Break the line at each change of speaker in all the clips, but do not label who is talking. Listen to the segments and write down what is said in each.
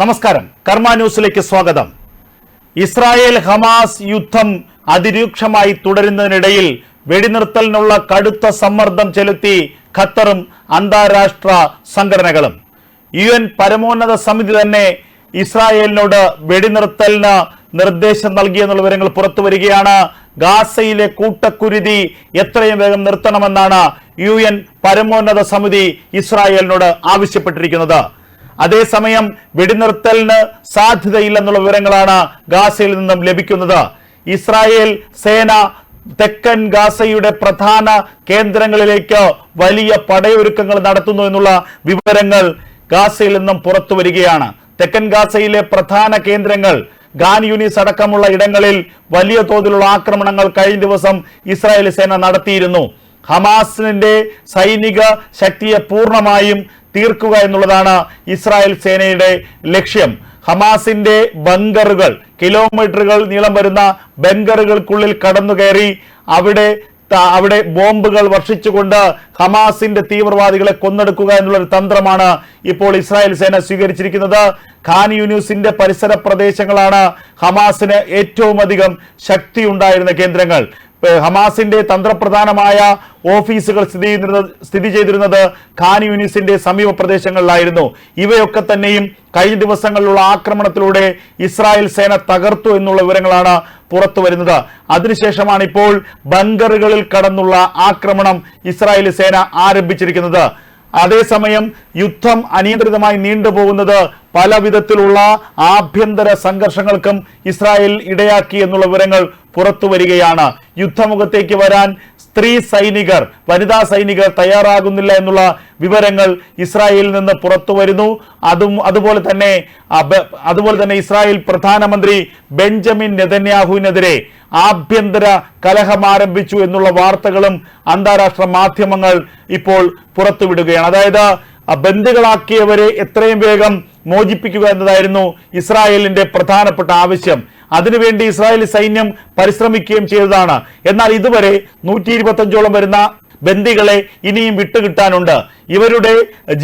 നമസ്കാരം. കർമ്മ ന്യൂസിലേക്ക് സ്വാഗതം. ഇസ്രായേൽ ഹമാസ് യുദ്ധം അതിരൂക്ഷമായി തുടരുന്നതിനിടയിൽ വെടിനിർത്തലിനുള്ള കടുത്ത സമ്മർദ്ദം ചെലുത്തി ഖത്തറും അന്താരാഷ്ട്ര സംഘടനകളും. യു എൻ പരമോന്നത സമിതി തന്നെ ഇസ്രായേലിനോട് വെടിനിർത്തലിന് നിർദ്ദേശം നൽകിയെന്നുള്ള വിവരങ്ങൾ പുറത്തു വരികയാണ്. ഗാസയിലെ കൂട്ടക്കുരുതി എത്രയും വേഗം നിർത്തണമെന്നാണ് യു എൻ പരമോന്നത സമിതി ഇസ്രായേലിനോട് ആവശ്യപ്പെട്ടിരിക്കുന്നത്. അതേസമയം വെടിനിർത്തലിന് സാധ്യതയില്ലെന്നുള്ള വിവരങ്ങളാണ് ഗാസയിൽ നിന്നും ലഭിക്കുന്നത്. ഇസ്രായേൽ സേന തെക്കൻ ഗാസയുടെ പ്രധാന കേന്ദ്രങ്ങളിലേക്ക് വലിയ പടയൊരുക്കങ്ങൾ നടത്തുന്നു എന്നുള്ള വിവരങ്ങൾ ഗാസയിൽ നിന്നും പുറത്തു വരികയാണ്. തെക്കൻ ഗാസയിലെ പ്രധാന കേന്ദ്രങ്ങൾ ഗാൻ യൂണിസ് അടക്കമുള്ള ഇടങ്ങളിൽ വലിയ തോതിലുള്ള ആക്രമണങ്ങൾ കഴിഞ്ഞ ദിവസം ഇസ്രായേൽ സേന നടത്തിയിരുന്നു. ഹമാസിന്റെ സൈനിക ശക്തിയെ പൂർണമായും തീർക്കുക എന്നുള്ളതാണ് ഇസ്രായേൽ സേനയുടെ ലക്ഷ്യം. ഹമാസിന്റെ ബങ്കറുകൾ കിലോമീറ്ററുകൾ നീളം വരുന്ന ബങ്കറുകൾക്കുള്ളിൽ കടന്നു കയറി അവിടെ അവിടെ ബോംബുകൾ വർഷിച്ചുകൊണ്ട് ഹമാസിന്റെ തീവ്രവാദികളെ കൊന്നെടുക്കുക എന്നുള്ള ഒരു തന്ത്രമാണ് ഇപ്പോൾ ഇസ്രായേൽ സേന സ്വീകരിച്ചിരിക്കുന്നത്. ഖാൻ യൂനിസിന്റെ പരിസര പ്രദേശങ്ങളാണ് ഹമാസിന് ഏറ്റവും അധികം ശക്തി ഉണ്ടായിരുന്ന കേന്ദ്രങ്ങൾ. ഹമാസിന്റെ തന്ത്രപ്രധാനമായ ഓഫീസുകൾ സ്ഥിതി ചെയ്തിരുന്നത് സ്ഥിതി ചെയ്തിരുന്നത് ഖാൻ യൂണിസിന്റെ സമീപ പ്രദേശങ്ങളിലായിരുന്നു. ഇവയൊക്കെ തന്നെയും കഴിഞ്ഞ ദിവസങ്ങളിലുള്ള ആക്രമണത്തിലൂടെ ഇസ്രായേൽ സേന തകർത്തു എന്നുള്ള വിവരങ്ങളാണ് പുറത്തു വരുന്നത്. അതിനുശേഷമാണ് ഇപ്പോൾ ബങ്കറുകളിൽ കടന്നുള്ള ആക്രമണം ഇസ്രായേൽ സേന ആരംഭിച്ചിരിക്കുന്നത്. അതേസമയം യുദ്ധം അനിയന്ത്രിതമായി നീണ്ടുപോകുന്നത് പല വിധത്തിലുള്ള ആഭ്യന്തര സംഘർഷങ്ങൾക്കും ഇസ്രായേൽ ഇടയാക്കി എന്നുള്ള വിവരങ്ങൾ പുറത്തു വരികയാണ്. യുദ്ധമുഖത്തേക്ക് വരാൻ സ്ത്രീ സൈനികർ വനിതാ സൈനികർ തയ്യാറാകുന്നില്ല എന്നുള്ള വിവരങ്ങൾ ഇസ്രായേലിൽ നിന്ന് പുറത്തു വരുന്നു. അതും അതുപോലെ തന്നെ അതുപോലെ തന്നെ ഇസ്രായേൽ പ്രധാനമന്ത്രി ബെഞ്ചമിൻ നെതന്യാഹുവിനെതിരെ ആഭ്യന്തര കലഹം ആരംഭിച്ചു എന്നുള്ള വാർത്തകളും അന്താരാഷ്ട്ര മാധ്യമങ്ങൾ ഇപ്പോൾ പുറത്തുവിടുകയാണ് അതായത് ബന്ദികളാക്കിയവരെ എത്രയും വേഗം മോചിപ്പിക്കുക എന്നതായിരുന്നു ഇസ്രായേലിന്റെ പ്രധാനപ്പെട്ട ആവശ്യം. അതിനുവേണ്ടി ഇസ്രായേലി സൈന്യം പരിശ്രമിക്കുകയും ചെയ്തതാണ്. എന്നാൽ ഇതുവരെ നൂറ്റി ഇരുപത്തഞ്ചോളം വരുന്ന ബന്ദികളെ ഇനിയും വിട്ടുകിട്ടാനുണ്ട്. ഇവരുടെ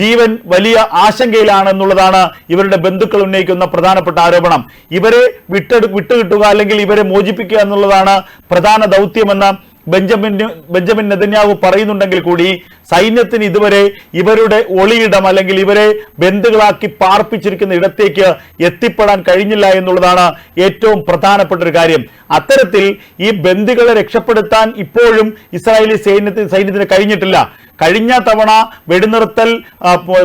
ജീവൻ വലിയ ആശങ്കയിലാണെന്നുള്ളതാണ് ഇവരുടെ ബന്ധുക്കൾ ഉന്നയിക്കുന്ന പ്രധാനപ്പെട്ട ആരോപണം. ഇവരെ വിട്ടെടു വിട്ടുകിട്ടുക അല്ലെങ്കിൽ ഇവരെ മോചിപ്പിക്കുക എന്നുള്ളതാണ് പ്രധാന ദൗത്യമെന്ന് ബെഞ്ചമിൻ ബെഞ്ചമിൻ നെതന്യാവു പറയുന്നുണ്ടെങ്കിൽ കൂടി സൈന്യത്തിന് ഇതുവരെ ഇവരുടെ ഒളിയിടം അല്ലെങ്കിൽ ഇവരെ ബന്ധുക്കളാക്കി പാർപ്പിച്ചിരിക്കുന്ന ഇടത്തേക്ക് എത്തിപ്പെടാൻ കഴിഞ്ഞില്ല എന്നുള്ളതാണ് ഏറ്റവും പ്രധാനപ്പെട്ട ഒരു കാര്യം. അത്തരത്തിൽ ഈ ബന്ധുക്കളെ രക്ഷപ്പെടുത്താൻ ഇപ്പോഴും ഇസ്രായേലി സൈന്യത്തിന് സൈന്യത്തിന് കഴിഞ്ഞിട്ടില്ല. കഴിഞ്ഞ തവണ വെടിനിർത്തൽ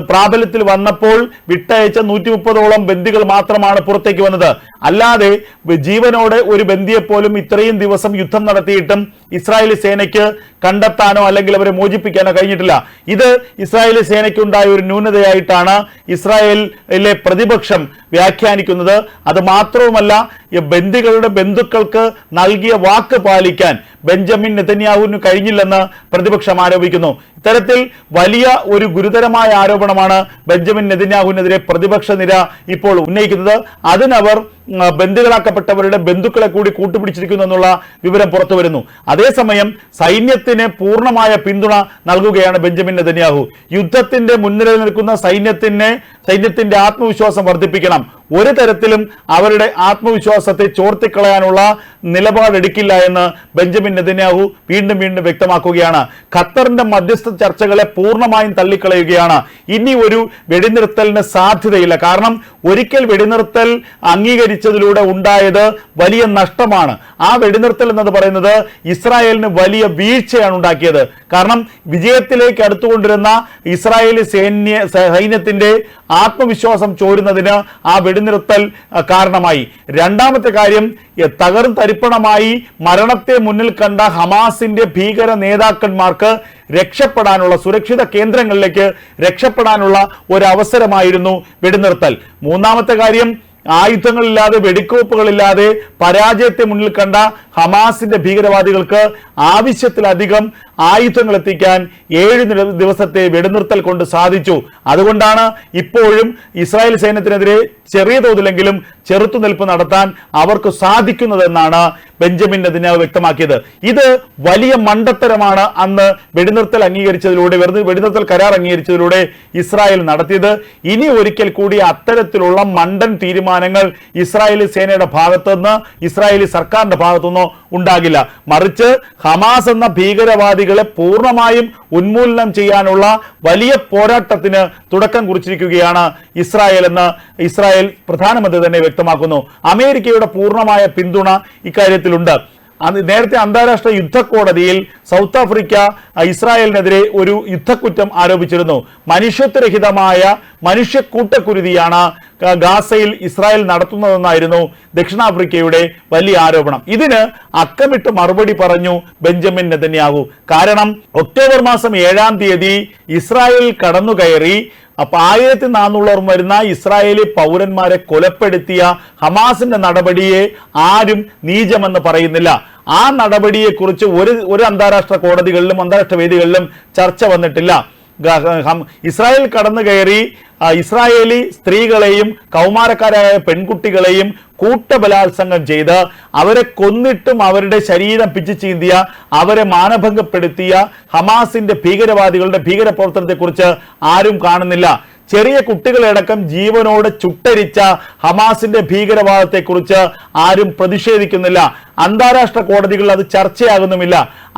പ്രാബല്യത്തിൽ വന്നപ്പോൾ വിട്ടയച്ച നൂറ്റി മുപ്പതോളം ബന്ദികൾ മാത്രമാണ് പുറത്തേക്ക് വന്നത്. അല്ലാതെ ജീവനോടെ ഒരു ബന്ദിയെപ്പോലും ഇത്രയും ദിവസം യുദ്ധം നടത്തിയിട്ടും ഇസ്രായേലി സേനയ്ക്ക് കണ്ടെത്താനോ അല്ലെങ്കിൽ അവരെ മോചിപ്പിക്കാനോ കഴിഞ്ഞിട്ടില്ല. ഇത് ഇസ്രായേലി സേനയ്ക്കുണ്ടായ ഒരു ന്യൂനതയായിട്ടാണ് ഇസ്രായേലിലെ പ്രതിപക്ഷം വ്യാഖ്യാനിക്കുന്നത്. അത് മാത്രവുമല്ല ബന്ദികളുടെ ബന്ധുക്കൾക്ക് നൽകിയ വാക്ക് പാലിക്കാൻ ബെഞ്ചമിൻ നെതന്യാഹുവിന് കഴിഞ്ഞില്ലെന്ന് പ്രതിപക്ഷം ആരോപിക്കുന്നു. ഇത്തരത്തിൽ വലിയ ഒരു ഗുരുതരമായ ആരോപണമാണ് ബെഞ്ചമിൻ നെതന്യാഹുവിനെതിരെ പ്രതിപക്ഷ നിര ഇപ്പോൾ ഉന്നയിക്കുന്നത്. അതിനവർ ഉം, ബന്ദികളാക്കപ്പെട്ടവരുടെ ബന്ധുക്കളെ കൂടി കൂട്ടുപിടിച്ചിരിക്കുന്നു എന്നുള്ള വിവരം പുറത്തു വരുന്നു. അതേസമയം സൈന്യത്തിന് പൂർണമായ പിന്തുണ നൽകുകയാണ് ബെഞ്ചമിൻ നെതന്യാഹു. യുദ്ധത്തിന്റെ മുന്നിൽ നിൽക്കുന്ന സൈന്യത്തിന് സൈന്യത്തിന്റെ ആത്മവിശ്വാസം വർദ്ധിപ്പിക്കണം. ഒരു തരത്തിലും അവരുടെ ആത്മവിശ്വാസത്തെ ചോർത്തിക്കളയാനുള്ള നിലപാടെടുക്കില്ല എന്ന് ബെഞ്ചമിൻ നെതന്യാഹു വീണ്ടും വീണ്ടും വ്യക്തമാക്കുകയാണ്. ഖത്തറിന്റെ മധ്യസ്ഥ ചർച്ചകളെ പൂർണമായും തള്ളിക്കളയുകയാണ്. ഇനി ഒരു വെടിനിർത്തലിന് സാധ്യതയില്ല. കാരണം ഒരിക്കൽ വെടിനിർത്തൽ അംഗീകരിച്ചതിലൂടെ ഉണ്ടായത് വലിയ നഷ്ടമാണ്. ആ വെടിനിർത്തൽ എന്നത് പറയുന്നത് ഇസ്രായേലിന് വലിയ വീഴ്ചയാണ് ഉണ്ടാക്കിയത്. കാരണം വിജയത്തിലേക്ക് അടുത്തുകൊണ്ടിരുന്ന ഇസ്രായേലി സൈന്യ സൈന്യത്തിന്റെ ആത്മവിശ്വാസം ചോരുന്നതിന് ആ വെടിനിർത്തൽ കാരണമായി. രണ്ടാമത്തെ കാര്യം തകർന്ന് തരിപ്പണമായി മരണത്തെ മുന്നിൽ കണ്ട ഹമാസിന്റെ ഭീകര നേതാക്കന്മാർക്ക് രക്ഷപ്പെടാനുള്ള സുരക്ഷിത കേന്ദ്രങ്ങളിലേക്ക് രക്ഷപ്പെടാനുള്ള ഒരു അവസരമായിരുന്നു വെടിനിർത്തൽ. മൂന്നാമത്തെ കാര്യം ആയുധങ്ങളില്ലാതെ വെടിക്കോപ്പുകളില്ലാതെ പരാജയത്തെ മുന്നിൽ കണ്ട ഹമാസിന്റെ ഭീകരവാദികൾക്ക് ആവശ്യത്തിലധികം ആയുധങ്ങൾ എത്തിക്കാൻ ഏഴ് ദിവസത്തെ വെടിനിർത്തൽ കൊണ്ട് സാധിച്ചു. അതുകൊണ്ടാണ് ഇപ്പോഴും ഇസ്രായേൽ സൈന്യത്തിനെതിരെ ചെറിയ തോതിലെങ്കിലും ചെറുത്തുനിൽപ്പ് നടത്താൻ അവർക്ക് സാധിക്കുന്നതെന്നാണ് ബെഞ്ചമിൻ നെതിനാവ് വ്യക്തമാക്കിയത്. ഇത് വലിയ മണ്ടത്തരമാണ് അന്ന് വെടിനിർത്തൽ അംഗീകരിച്ചതിലൂടെ വെടിനിർത്തൽ കരാർ അംഗീകരിച്ചതിലൂടെ ഇസ്രായേൽ നടത്തിയത്. ഇനി ഒരിക്കൽ കൂടി അത്തരത്തിലുള്ള മണ്ടൻ തീരുമാനങ്ങൾ ഇസ്രായേലി സേനയുടെ ഭാഗത്തുനിന്ന് ഇസ്രായേലി സർക്കാരിന്റെ ഭാഗത്തുനിന്നോ ഉണ്ടാകില്ല. മറിച്ച് ഹമാസ് എന്ന ഭീകരവാദികളെ പൂർണമായും ഉന്മൂലനം ചെയ്യാനുള്ള വലിയ പോരാട്ടത്തിന് തുടക്കം കുറിച്ചിരിക്കുകയാണ് ഇസ്രായേൽ എന്ന് ഇസ്രായേൽ പ്രധാനമന്ത്രി തന്നെ വ്യക്തമാക്കുന്നു. അമേരിക്കയുടെ പൂർണമായ പിന്തുണ ഇക്കാര്യത്തിലുണ്ട്. നേരത്തെ അന്താരാഷ്ട്ര യുദ്ധക്കോടതിയിൽ സൗത്ത് ആഫ്രിക്ക ഇസ്രായേലിനെതിരെ ഒരു യുദ്ധക്കുറ്റം ആരോപിച്ചിരുന്നു. മനുഷ്യത്വരഹിതമായ മനുഷ്യ കൂട്ടക്കുരുതിയാണ് ഗ- ഗാസയിൽ ഇസ്രായേൽ നടത്തുന്നതെന്നായിരുന്നു ദക്ഷിണാഫ്രിക്കയുടെ വലിയ ആരോപണം. ഇതിന് അക്കമിട്ട് മറുപടി പറഞ്ഞു ബെഞ്ചമിൻ നെതന്യാഹു. കാരണം ഒക്ടോബർ മാസം ഏഴാം തീയതി ഇസ്രായേൽ കടന്നുകയറി അപ്പൊ ആയിരത്തി നാനൂറോളം വരുന്ന ഇസ്രായേലി പൗരന്മാരെ കൊലപ്പെടുത്തിയ ഹമാസിന്റെ നടപടിയെ ആരും നീചമെന്ന് പറയുന്നില്ല. ആ നടപടിയെക്കുറിച്ച് ഒരു ഒരു അന്താരാഷ്ട്ര കോടതികളിലും അന്താരാഷ്ട്ര വേദികളിലും ചർച്ച വന്നിട്ടില്ല. ഇസ്രായേൽ കടന്നു കയറി ഇസ്രായേലി സ്ത്രീകളെയും കൗമാരക്കാരായ പെൺകുട്ടികളെയും കൂട്ടബലാത്സംഗം ചെയ്ത് അവരെ കൊന്നിട്ടും അവരുടെ ശരീരം പിച്ചു ചീന്തിയ അവരെ മാനഭംഗപ്പെടുത്തിയ ഹമാസിന്റെ ഭീകരവാദികളുടെ ഭീകരപ്രവർത്തനത്തെക്കുറിച്ച് ആരും കാണുന്നില്ല. ചെറിയ കുട്ടികളടക്കം ജീവനോട് ചുട്ടരിച്ച ഹമാസിന്റെ ഭീകരവാദത്തെക്കുറിച്ച് ആരും പ്രതിഷേധിക്കുന്നില്ല. അന്താരാഷ്ട്ര കോടതികളിൽ അത് ചർച്ചയാകുന്നുമില്ല.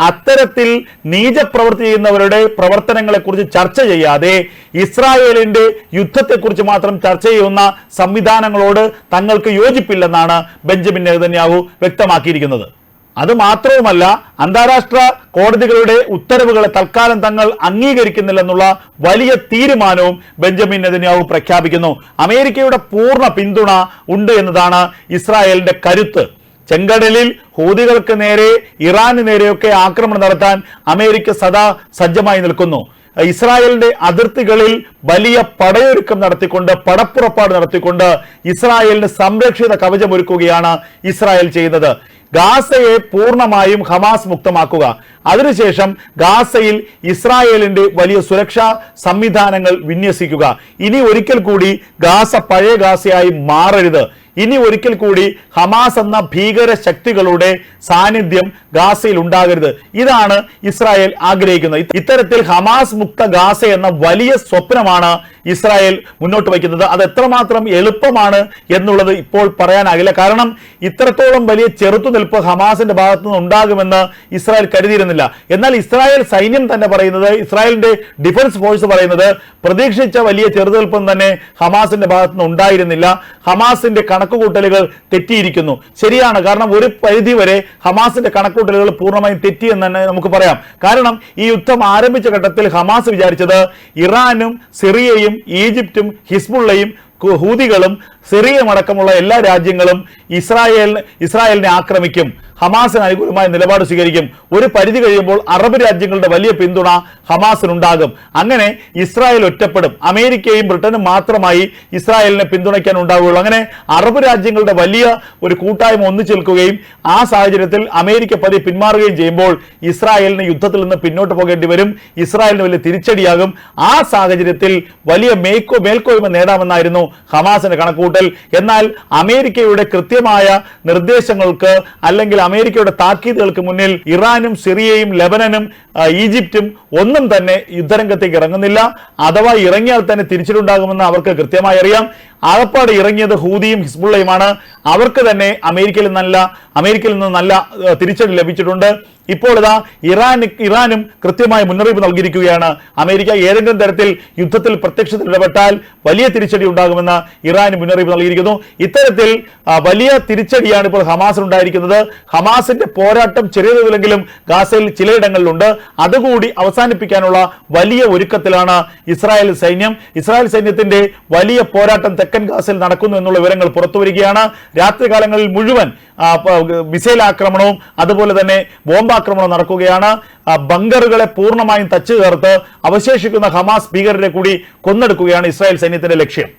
അത്തരത്തിൽ നീചപ്രവൃത്തി ചെയ്യുന്നവരുടെ പ്രവർത്തനങ്ങളെക്കുറിച്ച് ചർച്ച ചെയ്യാതെ ഇസ്രായേലിന്റെ യുദ്ധത്തെക്കുറിച്ച് മാത്രം ചർച്ച ചെയ്യുന്ന സംവിധാനങ്ങളോട് തങ്ങൾക്ക് യോജിപ്പില്ലെന്നാണ് ബെഞ്ചമിൻ നെതന്യാഹു വ്യക്തമാക്കിയിരിക്കുന്നത്. അത് മാത്രവുമല്ല അന്താരാഷ്ട്ര കോടതികളുടെ ഉത്തരവുകളെ തൽക്കാലം തങ്ങൾ അംഗീകരിക്കുന്നില്ലെന്നുള്ള വലിയ തീരുമാനവും ബെഞ്ചമിൻ നെതന്യാഹു പ്രഖ്യാപിക്കുന്നു. അമേരിക്കയുടെ പൂർണ പിന്തുണ ഉണ്ട് എന്നതാണ് ഇസ്രായേലിന്റെ കരുത്ത്. ചെങ്കടലിൽ ഹൂതികൾക്ക് നേരെ ഇറാന് നേരെയൊക്കെ ആക്രമണം നടത്താൻ അമേരിക്ക സദാ സജ്ജമായി നിൽക്കുന്നു. ഇസ്രായേലിന്റെ അതിർത്തികളിൽ വലിയ പടയൊരുക്കം നടത്തിക്കൊണ്ട് പടപ്പുറപ്പാട് നടത്തിക്കൊണ്ട് ഇസ്രായേലിന് സംരക്ഷിത കവചമൊരുക്കുകയാണ് ഇസ്രായേൽ ചെയ്യുന്നത് ഗാസയെ പൂർണമായും ഹമാസ് മുക്തമാക്കുക. അതിനുശേഷം ഗാസയിൽ ഇസ്രായേലിന്റെ വലിയ സുരക്ഷാ സംവിധാനങ്ങൾ വിന്യസിക്കുക. ഇനി ഒരിക്കൽ കൂടി ഗാസ പഴയ ഗാസയായി മാറരുത്. ഇനി ഒരിക്കൽ കൂടി ഹമാസ് എന്ന ഭീകര ശക്തികളുടെ സാന്നിധ്യം ഗാസയിൽ ഉണ്ടാകരുത്. ഇതാണ് ഇസ്രായേൽ ആഗ്രഹിക്കുന്നത്. ഇത് ഇത്തരത്തിൽ ഹമാസ് മുക്ത ഗാസ എന്ന വലിയ സ്വപ്നമാണ് ഇസ്രായേൽ മുന്നോട്ട് വയ്ക്കുന്നത് അത് എത്രമാത്രം എളുപ്പമാണ് എന്നുള്ളത് ഇപ്പോൾ പറയാനാകില്ല. കാരണം ഇത്രത്തോളം വലിയ ചെറുത്തുനിൽപ്പ് ഹമാസിന്റെ ഭാഗത്തു നിന്ന് ഉണ്ടാകുമെന്ന് ഇസ്രായേൽ കരുതിയിരുന്നില്ല. എന്നാൽ ഇസ്രായേൽ സൈന്യം തന്നെ പറയുന്നത് ഇസ്രായേലിന്റെ ഡിഫൻസ് ഫോഴ്സ് പറയുന്നത് പ്രതീക്ഷിച്ച വലിയ ചെറുതുനിൽപ്പം തന്നെ ഹമാസിന്റെ ഭാഗത്തു നിന്ന് ഉണ്ടായിരുന്നില്ല ഹമാസിന്റെ കണക്കുകൂട്ടലുകൾ തെറ്റിയിരിക്കുന്നു. ശരിയാണ്. കാരണം ഒരു പരിധി വരെ ഹമാസിന്റെ കണക്കുകൂട്ടലുകൾ പൂർണമായും തെറ്റി എന്ന് തന്നെ നമുക്ക് പറയാം. കാരണം ഈ യുദ്ധം ആരംഭിച്ച ഘട്ടത്തിൽ ഹമാസ് വിചാരിച്ചത് ഇറാനും സിറിയയും ഈജിപ്തും ഹിസ്ബുള്ളയും ഹൂതികളും സിറിയയും അടക്കമുള്ള എല്ലാ രാജ്യങ്ങളും ഇസ്രായേലിന് ഇസ്രായേലിനെ ആക്രമിക്കും. ഹമാസിന് അനുകൂലമായ നിലപാട് സ്വീകരിക്കും. ഒരു പരിധി കഴിയുമ്പോൾ അറബ് രാജ്യങ്ങളുടെ വലിയ പിന്തുണ ഹമാസിനുണ്ടാകും. അങ്ങനെ ഇസ്രായേൽ ഒറ്റപ്പെടും. അമേരിക്കയും ബ്രിട്ടനും മാത്രമായി ഇസ്രായേലിനെ പിന്തുണയ്ക്കാൻ ഉണ്ടാവുകയുള്ളൂ. അങ്ങനെ അറബ് രാജ്യങ്ങളുടെ വലിയ ഒരു കൂട്ടായ്മ ഒന്നിച്ചു നിൽക്കുകയും ആ സാഹചര്യത്തിൽ അമേരിക്ക പതി പിന്മാറുകയും ചെയ്യുമ്പോൾ ഇസ്രായേലിന് യുദ്ധത്തിൽ നിന്ന് പിന്നോട്ട് പോകേണ്ടി വരും. ഇസ്രായേലിന് വലിയ തിരിച്ചടിയാകും. ആ സാഹചര്യത്തിൽ വലിയ മേക്കോ മേൽക്കോയ്മ നേടാമെന്നായിരുന്നു ഹമാസിന്റെ കണക്കുകൂട്ടൽ എന്നാൽ അമേരിക്കയുടെ കൃത്യമായ നിർദ്ദേശങ്ങൾക്ക് അല്ലെങ്കിൽ അമേരിക്കയുടെ താക്കീതുകൾക്ക് മുന്നിൽ ഇറാനും സിറിയയും ലെബനനും ഈജിപ്തും ഒന്നും തന്നെ യുദ്ധരംഗത്തേക്ക് ഇറങ്ങുന്നില്ല. അഥവാ ഇറങ്ങിയാൽ തന്നെ തിരിച്ചിട്ടുണ്ടാകുമെന്ന് അവർക്ക് കൃത്യമായി അറിയാം. ആകപ്പാട് ഇറങ്ങിയത് ഹൂദിയും ഹിസ്ബുള്ളയുമാണ്. അവർക്ക് തന്നെ അമേരിക്കയിൽ നല്ല അമേരിക്കയിൽ നിന്ന് നല്ല തിരിച്ചടി ലഭിച്ചിട്ടുണ്ട്. ഇപ്പോൾ ഇതാ ഇറാൻ ഇറാനും കൃത്യമായ മുന്നറിയിപ്പ് നൽകിയിരിക്കുകയാണ്. അമേരിക്ക ഏതെങ്കിലും തരത്തിൽ യുദ്ധത്തിൽ പ്രത്യക്ഷത്തിൽ ഇടപെട്ടാൽ വലിയ തിരിച്ചടി ഉണ്ടാകുമെന്ന് ഇറാൻ മുന്നറിയിപ്പ് നൽകിയിരിക്കുന്നു. ഇത്തരത്തിൽ വലിയ തിരിച്ചടിയാണ് ഇപ്പോൾ ഹമാസിനുണ്ടായിരിക്കുന്നത്. ഹമാസിന്റെ പോരാട്ടം ചെറിയ തോതിലെങ്കിലും ഗാസയിൽ ചിലയിടങ്ങളിലുണ്ട്. അതുകൂടി അവസാനിപ്പിക്കാനുള്ള വലിയ ഒരുക്കത്തിലാണ് ഇസ്രായേൽ സൈന്യം. ഇസ്രായേൽ സൈന്യത്തിന്റെ വലിയ പോരാട്ടം തെക്കൻ ഗാസിൽ നടക്കുന്നു എന്നുള്ള വിവരങ്ങൾ പുറത്തു വരികയാണ് രാത്രികാലങ്ങളിൽ മുഴുവൻ മിസൈൽ ആക്രമണവും അതുപോലെ തന്നെ ബോംബാക്രമണവും നടക്കുകയാണ്. ബങ്കറുകളെ പൂർണമായും തച്ചു ചേർത്ത് അവശേഷിക്കുന്ന ഹമാസ് ഭീകരരെ കൂടി കൊന്നെടുക്കുകയാണ് ഇസ്രായേൽ സൈന്യത്തിന്റെ ലക്ഷ്യം.